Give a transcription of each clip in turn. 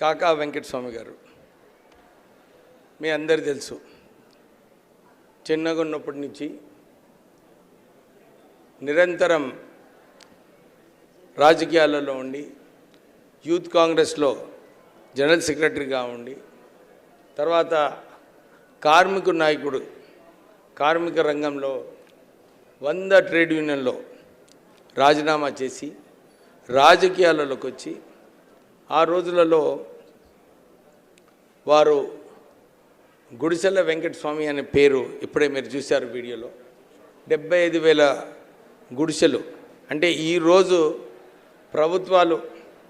కాకా వెంకటస్వామి గారు. మీ అందరు తెలుసు. చిన్నగా ఉన్నప్పటి నుంచి నిరంతరం రాజకీయాలలో ఉండి యూత్ కాంగ్రెస్లో జనరల్ సెక్రటరీగా ఉండి తర్వాత కార్మిక నాయకుడు కార్మిక రంగంలో వంద ట్రేడ్ యూనియన్లో రాజీనామా చేసి రాజకీయాలలోకి వచ్చి ఆ రోజులలో వారు గుడిసెల వెంకటస్వామి అనే పేరు ఇప్పుడే మీరు చూశారు వీడియోలో. డెబ్బై ఐదు వేల గుడిసెలు. అంటే ఈరోజు ప్రభుత్వాలు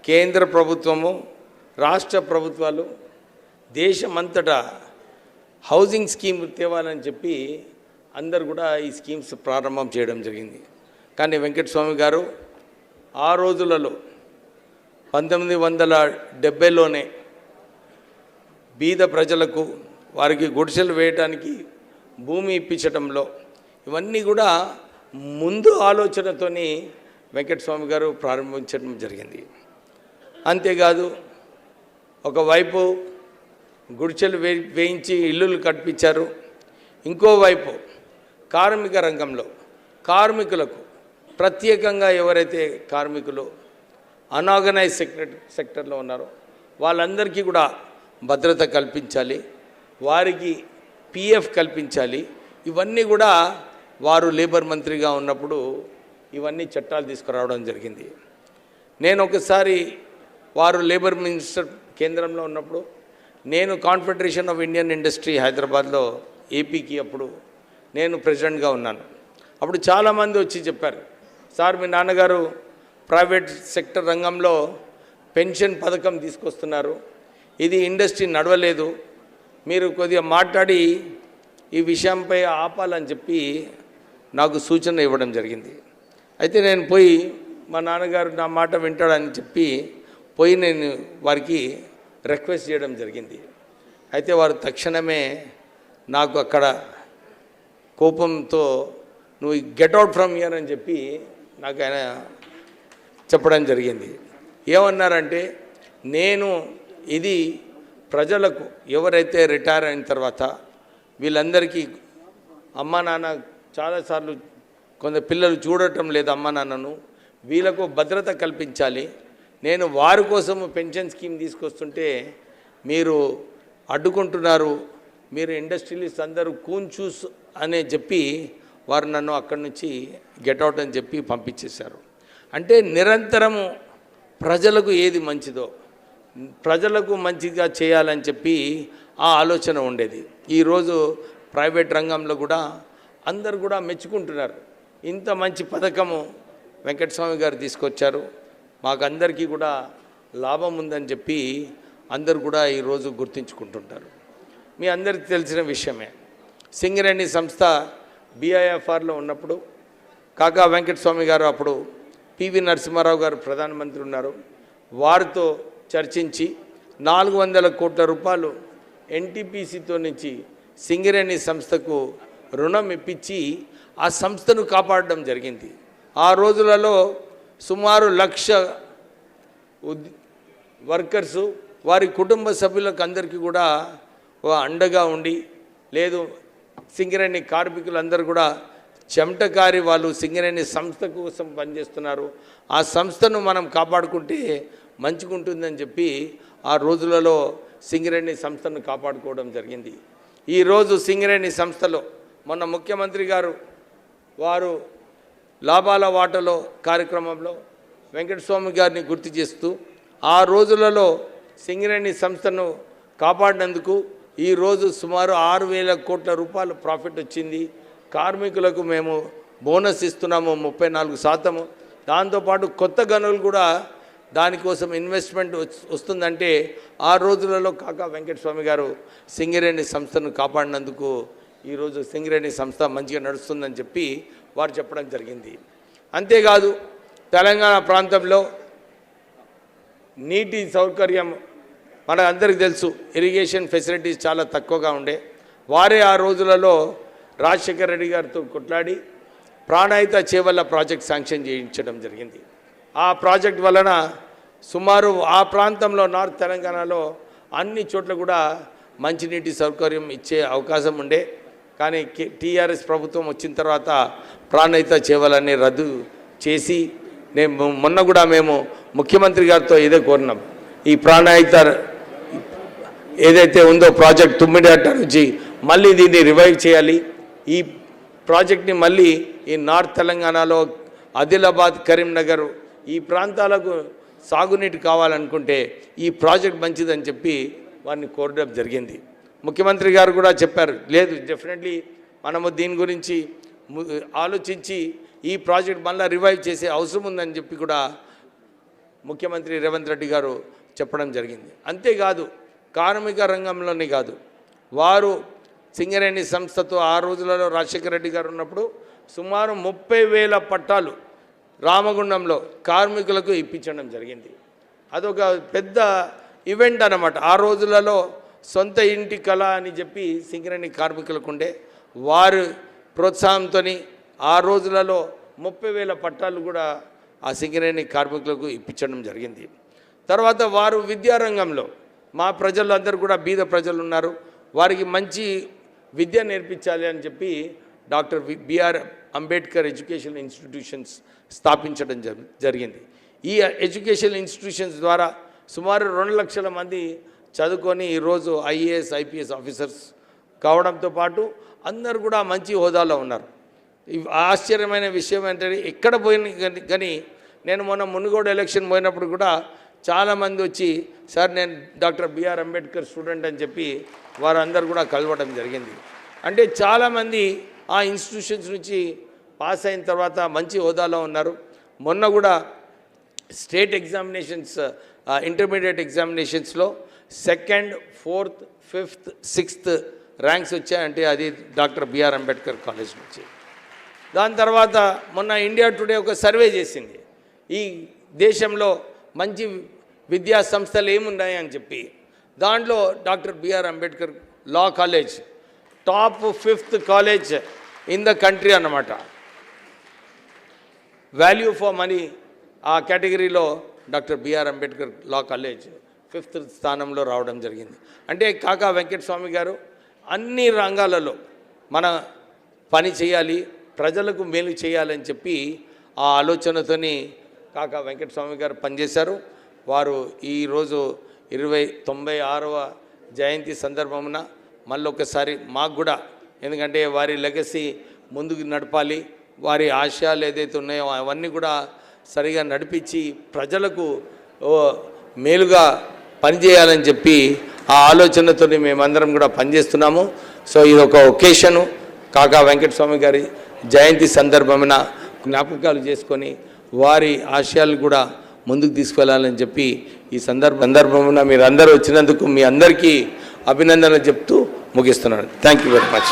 కేంద్ర ప్రభుత్వము రాష్ట్ర ప్రభుత్వాలు దేశమంతటా హౌసింగ్ స్కీమ్ తేవాలని చెప్పి అందరు కూడా ఈ స్కీమ్స్ ప్రారంభం చేయడం జరిగింది. కానీ వెంకటస్వామి గారు ఆ రోజులలో పంతొమ్మిది వందల డెబ్బైలోనే బీద ప్రజలకు వారికి గుడిసెలు వేయటానికి భూమి ఇప్పించడంలో ఇవన్నీ కూడా ముందు ఆలోచనతోని వెంకటస్వామి గారు ప్రారంభించడం జరిగింది. అంతేకాదు ఒకవైపు గుడిసెలు వే వేయించి ఇల్లులు కట్టించారు. ఇంకోవైపు కార్మిక రంగంలో కార్మికులకు ప్రత్యేకంగా ఎవరైతే కార్మికులు అనార్గనైజ్ సెక్టర్ సెక్టర్లో ఉన్నారు. వాళ్ళందరికీ కూడా భద్రత కల్పించాలి. వారికి పిఎఫ్ కల్పించాలి. ఇవన్నీ కూడా వారు లేబర్ మంత్రిగా ఉన్నప్పుడు ఇవన్నీ చట్టాలు తీసుకురావడం జరిగింది. నేను ఒకసారి వారు లేబర్ మినిస్టర్ కేంద్రంలో ఉన్నప్పుడు నేను కాన్ఫెడరేషన్ ఆఫ్ ఇండియన్ ఇండస్ట్రీ హైదరాబాద్లో ఏపీకి అప్పుడు నేను ప్రెసిడెంట్గా ఉన్నాను. అప్పుడు చాలామంది వచ్చి చెప్పారు సార్ మీ నాన్నగారు ప్రైవేట్ సెక్టర్ రంగంలో పెన్షన్ పథకం తీసుకొస్తున్నారు. ఇది ఇండస్ట్రీ నడవలేదు. మీరు కొద్దిగా మాట్లాడి ఈ విషయంపై ఆపాలని చెప్పి నాకు సూచన ఇవ్వడం జరిగింది. అయితే నేను పోయి మా నాన్నగారు నా మాట వింటాడని చెప్పి పోయి నేను వారికి రిక్వెస్ట్ చేయడం జరిగింది. అయితే వారు తక్షణమే నాకు అక్కడ కోపంతో నువ్వు గెట్ అవుట్ ఫ్రమ్ ఇయర్ అని చెప్పి నాకు ఆయన చెప్పడం జరిగింది. ఏమన్నారంటే నేను ఇది ప్రజలకు ఎవరైతే రిటైర్ అయిన తర్వాత వీళ్ళందరికీ అమ్మా నాన్న చాలాసార్లు కొంత పిల్లలు చూడటం లేదు అమ్మా నాన్నను. వీళ్ళకు భద్రత కల్పించాలి. నేను వారి కోసం పెన్షన్ స్కీమ్ తీసుకొస్తుంటే మీరు అడ్డుకుంటున్నారు. మీరు ఇండస్ట్రియలిస్ట్ అందరూ కూంచూస్ అనే చెప్పి వారు నన్ను అక్కడి నుంచి గెట్ అవుట్ అని చెప్పి పంపించేశారు. అంటే నిరంతరము ప్రజలకు ఏది మంచిదో ప్రజలకు మంచిగా చేయాలని చెప్పి ఆ ఆలోచన ఉండేది. ఈరోజు ప్రైవేట్ రంగంలో కూడా అందరు కూడా మెచ్చుకుంటున్నారు. ఇంత మంచి పథకము వెంకటస్వామి గారు తీసుకొచ్చారు. మాకందరికీ కూడా లాభం ఉందని చెప్పి అందరు కూడా ఈరోజు గుర్తించుకుంటుంటారు. మీ అందరికీ తెలిసిన విషయమే. సింగరేణి సంస్థ బీఐఎఫ్ఆర్లో ఉన్నప్పుడు కాకా వెంకటస్వామి గారు అప్పుడు పివి నరసింహారావు గారు ప్రధానమంత్రి ఉన్నారు. వారితో చర్చించి నాలుగు వందల కోట్ల రూపాయలు ఎన్టీపీసీతో నుంచి సింగరేణి సంస్థకు రుణం ఇప్పించి ఆ సంస్థను కాపాడడం జరిగింది. ఆ రోజులలో సుమారు లక్ష వర్కర్స్ వర్కర్సు వారి కుటుంబ సభ్యులకు అందరికీ కూడా అండగా ఉండి లేదు సింగరేణి కార్మికులందరూ కూడా చెమటకారి వాళ్ళు సింగరేణి సంస్థ కోసం పనిచేస్తున్నారు. ఆ సంస్థను మనం కాపాడుకుంటే మంచిగుంటుందని చెప్పి ఆ రోజులలో సింగరేణి సంస్థను కాపాడుకోవడం జరిగింది. ఈరోజు సింగరేణి సంస్థలో మొన్న ముఖ్యమంత్రి గారు వారు లాభాల వాటలో కార్యక్రమంలో వెంకటస్వామి గారిని గుర్తు చేస్తూ ఆ రోజులలో సింగరేణి సంస్థను కాపాడినందుకు ఈరోజు సుమారు ఆరు వేల కోట్ల రూపాయలు ప్రాఫిట్ వచ్చింది. కార్మికులకు మేము బోనస్ ఇస్తున్నాము ముప్పై నాలుగు శాతము. దాంతోపాటు కొత్త గనులు కూడా దానికోసం ఇన్వెస్ట్మెంట్ వస్తుందంటే ఆ రోజులలో కాకా వెంకటస్వామి గారు సింగరేణి సంస్థను కాపాడినందుకు ఈరోజు సింగరేణి సంస్థ మంచిగా నడుస్తుందని చెప్పి వారు చెప్పడం జరిగింది. అంతేకాదు తెలంగాణ ప్రాంతంలో నీటి సౌకర్యం మన అందరికీ తెలుసు. ఇరిగేషన్ ఫెసిలిటీస్ చాలా తక్కువగా ఉండే. వారే ఆ రోజులలో రాజశేఖర రెడ్డి గారితో కొట్లాడి ప్రాణాయిత చేవల్ల ప్రాజెక్ట్ శాంక్షన్ చేయించడం జరిగింది. ఆ ప్రాజెక్ట్ వలన సుమారు ఆ ప్రాంతంలో నార్త్ తెలంగాణలో అన్ని చోట్ల కూడా మంచినీటి సౌకర్యం ఇచ్చే అవకాశం ఉండే. కానీ టీఆర్ఎస్ ప్రభుత్వం వచ్చిన తర్వాత ప్రాణహిత చేవలని రద్దు చేసి నేను మొన్న కూడా మేము ముఖ్యమంత్రి గారితో ఇదే కోరినాం. ఈ ప్రాణాయిత ఏదైతే ఉందో ప్రాజెక్ట్ తుమ్మిడిహట్ట నుంచి మళ్ళీ దీన్ని రివైవ్ చేయాలి. ఈ ప్రాజెక్ట్ని మళ్ళీ ఈ నార్త్ తెలంగాణలో ఆదిలాబాద్ కరీంనగర్ ఈ ప్రాంతాలకు సాగునీటి కావాలనుకుంటే ఈ ప్రాజెక్ట్ మంచిదని చెప్పి వారిని కోరడం జరిగింది. ముఖ్యమంత్రి గారు కూడా చెప్పారు లేదు డెఫినెట్లీ మనము దీని గురించి ఆలోచించి ఈ ప్రాజెక్ట్ మళ్ళీ రివైవ్ చేసే అవసరం ఉందని చెప్పి కూడా ముఖ్యమంత్రి రేవంత్ రెడ్డి గారు చెప్పడం జరిగింది. అంతేకాదు కార్మిక రంగంలోనే కాదు వారు సింగరేణి సంస్థతో ఆ రోజులలో రాజశేఖర రెడ్డి గారు ఉన్నప్పుడు సుమారు ముప్పై వేల పట్టాలు రామగుండంలో కార్మికులకు ఇప్పించడం జరిగింది. అదొక పెద్ద ఈవెంట్ అనమాట ఆ రోజులలో సొంత ఇంటి కళ అని చెప్పి సింగరేణి కార్మికులకు ఉండే వారు ప్రోత్సాహంతో ఆ రోజులలో ముప్పై వేల పట్టాలు కూడా ఆ సింగరేణి కార్మికులకు ఇప్పించడం జరిగింది. తర్వాత వారు విద్యారంగంలో మా ప్రజలందరూ కూడా బీద ప్రజలు ఉన్నారు. వారికి మంచి విద్య నేర్పించాలి అని చెప్పి doctor B R Ambedkar education institutions స్థాపించడం జరిగింది. ఈ ఎడ్యుకేషన్ ఇన్స్టిట్యూషన్స్ ద్వారా సుమారు రెండు లక్షల మంది చదువుకొని ఈరోజు ఐఏఎస్ ఐపీఎస్ ఆఫీసర్స్ కావడంతో పాటు అందరు కూడా మంచి హోదాలో ఉన్నారు. ఆశ్చర్యమైన విషయం ఏంటంటే ఎక్కడ పోయిన కానీ- కానీ నేను మొన్న మునుగోడు ఎలక్షన్ పోయినప్పుడు కూడా చాలామంది వచ్చి సార్ నేను డాక్టర్ బిఆర్ అంబేద్కర్ స్టూడెంట్ అని చెప్పి వారందరూ కూడా కలవడం జరిగింది. అంటే చాలామంది ఆ ఇన్స్టిట్యూషన్స్ నుంచి పాస్ అయిన తర్వాత మంచి హోదాలో ఉన్నారు. మొన్న కూడా state examinations intermediate ఎగ్జామినేషన్స్లో second fourth fifth sixth ranks వచ్చాయంటే అది డాక్టర్ బిఆర్ అంబేద్కర్ కాలేజ్ నుంచి. దాని తర్వాత మొన్న ఇండియా టుడే ఒక సర్వే చేసింది. ఈ దేశంలో మంచి విద్యా సంస్థలు ఏమున్నాయి అని చెప్పి. దాంట్లో doctor B R Ambedkar law college top fifth college in the country అన్నమాట. వాల్యూ ఫర్ మనీ ఆ కేటగిరీలో doctor B R Ambedkar law college fifth స్థానంలో రావడం జరిగింది. అంటే కాకా వెంకటస్వామి గారు అన్ని రంగాలలో మన పని చేయాలి ప్రజలకు మేలు చేయాలని చెప్పి ఆ ఆలోచనతోని కాకా వెంకటస్వామి గారు పనిచేశారు. వారు ఈరోజు ఇరవై తొంభై ఆరవ జయంతి సందర్భమున మళ్ళొకసారి మాకు కూడా ఎందుకంటే వారి లెగసీ ముందుకు నడపాలి వారి ఆశయాలు ఏదైతే ఉన్నాయో అవన్నీ కూడా సరిగా నడిపించి ప్రజలకు ఓ మేలుగా పనిచేయాలని చెప్పి ఆ ఆలోచనతో మేమందరం కూడా పనిచేస్తున్నాము. సో ఇది ఒక ఒకేషను. కాకా వెంకటస్వామి గారి జయంతి సందర్భమున జ్ఞాపకాలు చేసుకొని వారి ఆశయాలు కూడా ముందుకు తీసుకెళ్ళాలని చెప్పి ఈ సందర్భ సందర్భమున మీరు అందరూ వచ్చినందుకు మీ అందరికీ అభినందనలు చెప్తూ ముగిస్తున్నాను. Thank you very much